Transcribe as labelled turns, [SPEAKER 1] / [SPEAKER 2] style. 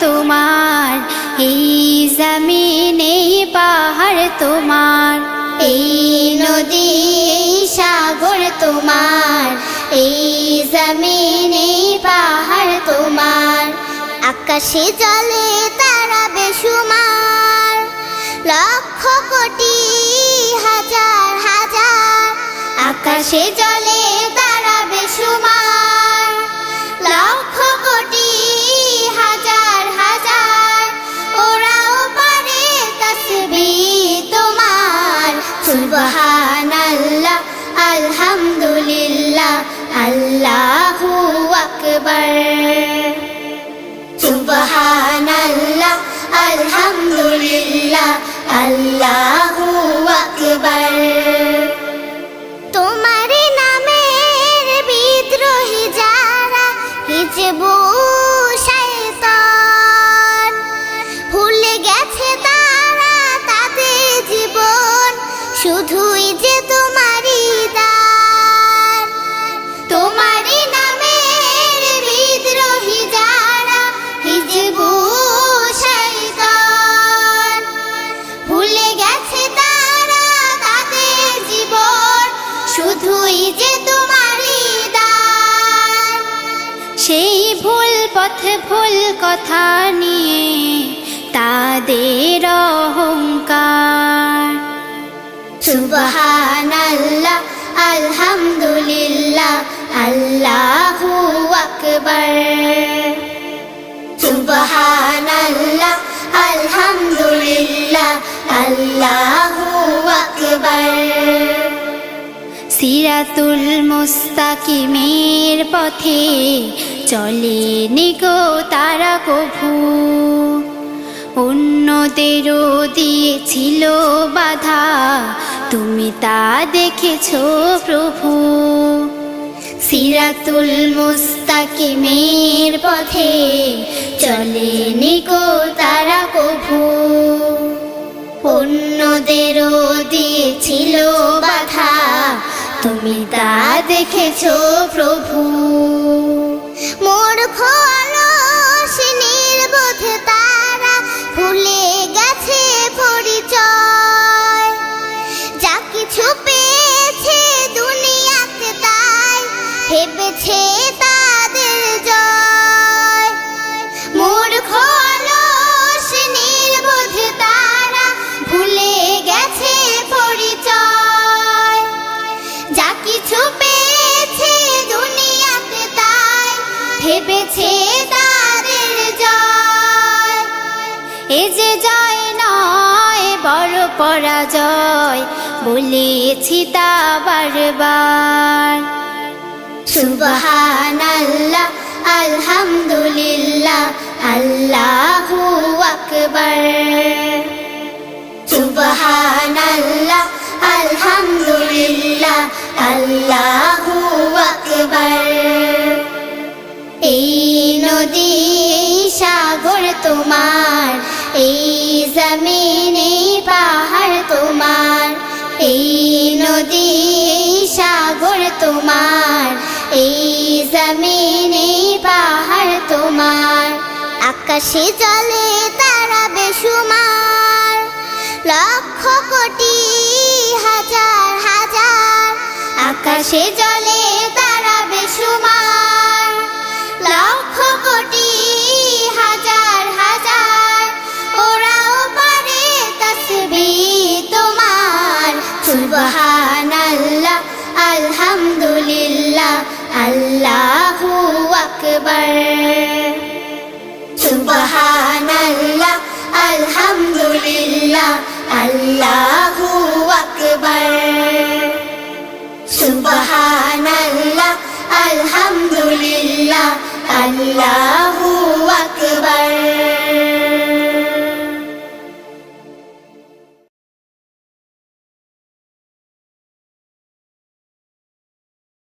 [SPEAKER 1] তোমার, এই জমিন এই পাহাড় তোমার, এই নদী, এই সাগর তোমার, এই জমিন এই পাহাড় তোমার, আকাশে জলে তারা বেসুমার লক্ষ কোটি হাজার হাজার, আকাশে জলে সুবহানাল্লাহ আলহামদুলিল্লাহ আল্লাহু আকবার। সুবহানাল্লাহ আলহামদুলিল্লাহ আল্লাহু শুধুই যে তোমারই দান সেই ভুল পথে ভুল কথা নিয়ে তাদের অহংকার। সুবহানাল্লাহ, আলহামদুলিল্লাহ, আল্লাহু আকবার। সুবহানাল্লাহ, আলহামদুলিল্লাহ, আল্লাহু আকবার। সিরাতুল মুস্তাকিমের পথে চলে নিগো তারা কভু। অন্যদেরও দিয়েছিল বাধা, তুমি তা দেখেছ প্রভু। সিরাতুল মুস্তাকিমের পথে চলে নিগো তারা কভু। অন্যদেরও তুমি তা দেখেছ প্রভু। মোর অলস পরাজয়, বলেছি তা বারবার। সুবহানাল্লাহ, আলহামদুলিল্লাহ, আল্লাহু আকবার। সুবহানাল্লাহ, আলহামদুলিল্লাহ, আল্লাহু আকবার। এই নদী সাগর তোমার, এই জমিন আকাশে জলে তারা বেসুমার লক্ষ কোটি হাজার হাজার। আকাশে জলে তারা বেসুমার লক্ষ কোটি হাজার হাজার। ওরাও পারে তসবি তোমার। সুবহানাল্লাহ, আলহামদুলিল্লাহ, আল্লাহু আকবার। আলহামদুলিল্লাহ আল্লাহু আকবার সুবহানাল্লাহ আলহামদুলিল্লাহ আল্লাহু